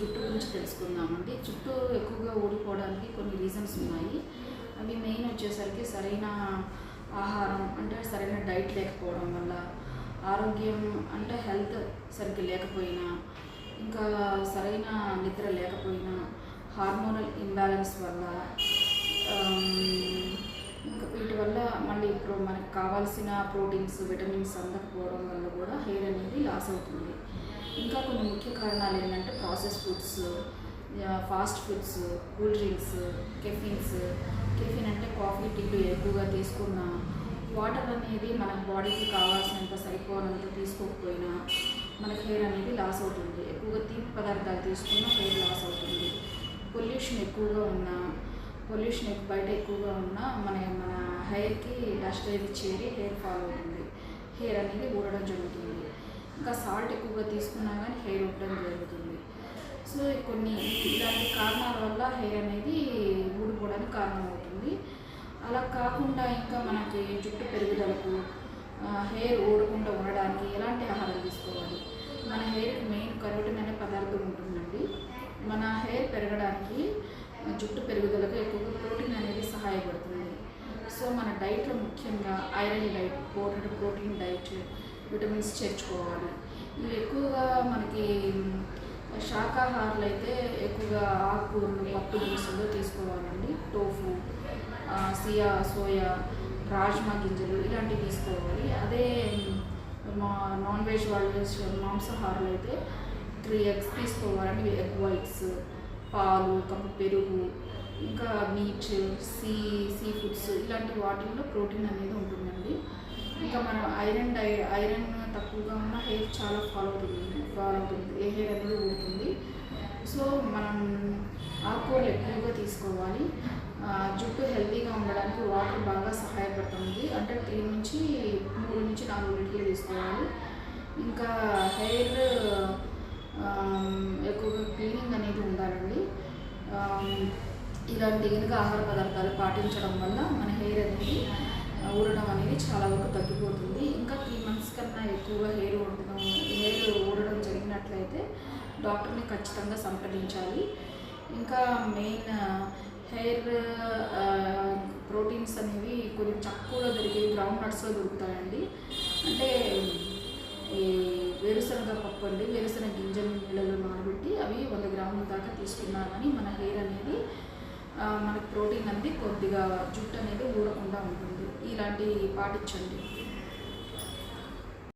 జుట్టు గురించి తెలుసుకుందామండి. జుట్టు ఎక్కువగా ఊడిపోవడానికి కొన్ని రీజన్స్ ఉన్నాయి. అవి మెయిన్ వచ్చేసరికి సరైన ఆహారం అంటే సరైన డైట్ లేకపోవడం వల్ల ఆరోగ్యం అంటే హెల్త్ సరిగ్గా లేకపోయినా ఇంకా సరైన నిద్ర లేకపోయినా హార్మోనల్ ఇంబ్యాలెన్స్ వల్ల ఇంకా వీటి వల్ల మళ్ళీ ఇప్పుడు మనకు కావాల్సిన ప్రోటీన్స్ విటమిన్స్ అందకపోవడం వల్ల కూడా హెయిర్ అనేది లాస్ అవుతుంది. ఇంకా కొన్ని ముఖ్య కారణాలు ఏంటంటే process foods fast foods cool drinks caffeines caffeine అంటే కాఫీ టీలు ఎక్కువగా తీసుకున్న వాటర్ అనేది మన బాడీకి కావాల్సినంత సరిపోనంత తీసుకోకపోయినా మనకి హెయిర్ అనేది లాస్ అవుతుంది. ఎక్కువగా తీపి పదార్థాలు తీసుకున్న హెయిర్ లాస్ అవుతుంది. పొల్యూషన్ ఎక్కువగా ఉన్నా పొల్యూషన్ బయట ఎక్కువగా ఉన్నా మన మన హెయిర్కి డస్ట్ అనేది చేరి హెయిర్ ఫాల్ అవుతుంది. హెయిర్ అనేది ఊడడం జరుగుతుంది. ఇంకా సాల్ట్ ఎక్కువగా తీసుకున్నా కానీ హెయిర్ ఉండడం జరుగుతుంది. సో కొన్ని ఇలాంటి కారణాల వల్ల హెయిర్ అనేది ఊడిపోవడానికి కారణమవుతుంది. అలా కాకుండా ఇంకా మనకి జుట్టు పెరుగుదలకు హెయిర్ ఊడకుండా ఉండడానికి ఎలాంటి ఆహారం తీసుకోవాలి? మన హెయిర్కి మెయిన్ కరోటిన్ అనే పదార్థం ఉంటుందండి. మన హెయిర్ పెరగడానికి జుట్టు పెరుగుదలకు ఎక్కువగా ప్రోటీన్ అనేది సహాయపడుతుంది. సో మన డైట్లో ముఖ్యంగా ఐరన్ డైట్ పోటెడ్ ప్రోటీన్ డైట్ విటమిన్స్ చేర్చుకోవాలి. ఇవి ఎక్కువగా మనకి శాకాహారులు అయితే ఎక్కువగా ఆకుకూరలు పప్పు దినుసులు తీసుకోవాలండి. టోఫు సియా సోయా రాజ్మా గింజలు ఇలాంటివి తీసుకోవాలి. అదే మా నాన్ వెజ్ వాళ్ళు మాంసాహారులు అయితే త్రీ ఎగ్స్ తీసుకోవాలండి. ఎగ్ వైట్స్ పాలు కప్పు పెరుగు ఇంకా మీట్ సీ సీ ఫుడ్స్ ఇలాంటి వాటిల్లో ప్రోటీన్ అనేది ఉంటుందండి. ఇంకా మనం ఐరన్ డై ఐరన్ తక్కువగా ఉన్న హెయిర్ చాలా ఫాలో అవుతుంది ఫాలో అవుతుంది ఏ హెయిర్ అనేది పోతుంది సో మనం ఆకుకూరలు ఎక్కువగా తీసుకోవాలి. జుట్టు హెల్తీగా ఉండడానికి వాటర్ బాగా సహాయపడుతుంది. అంటే త్రీ నుంచి మూడు నుంచి నాలుగు లీటర్లు తీసుకోవాలి. ఇంకా హెయిర్ ఎక్కువగా క్లీనింగ్ అనేది ఉండాలండి. ఇలాంటి కనుక ఆహార పదార్థాలు పాటించడం వల్ల మన హెయిర్ అనేది ఊడడం అనేది చాలా వరకు తగ్గిపోతుంది. ఇంకా త్రీ మంత్స్ కన్నా ఎక్కువగా హెయిర్ ఊడడం హెయిర్ ఊడడం జరిగినట్లయితే డాక్టర్ని ఖచ్చితంగా సంప్రదించాలి. ఇంకా మెయిన్ హెయిర్ ప్రోటీన్స్ అనేవి కొంచెం తక్కువలో దొరికే గ్రౌండ్ నట్స్లో దొరుకుతాయండి. అంటే ఈ వేరుశనగ పప్పు అండి వేరుశనగ గింజలు నీళ్ళలో నానబెట్టి అవి వంద గ్రాముల దాకా తీసుకున్నామని మన హెయిర్ అనేది మనకి ప్రోటీన్ అనేది కొద్దిగా జుట్టు అనేది ఊడకుండా ఉంటుంది. ఇలాంటివి పాటించండి.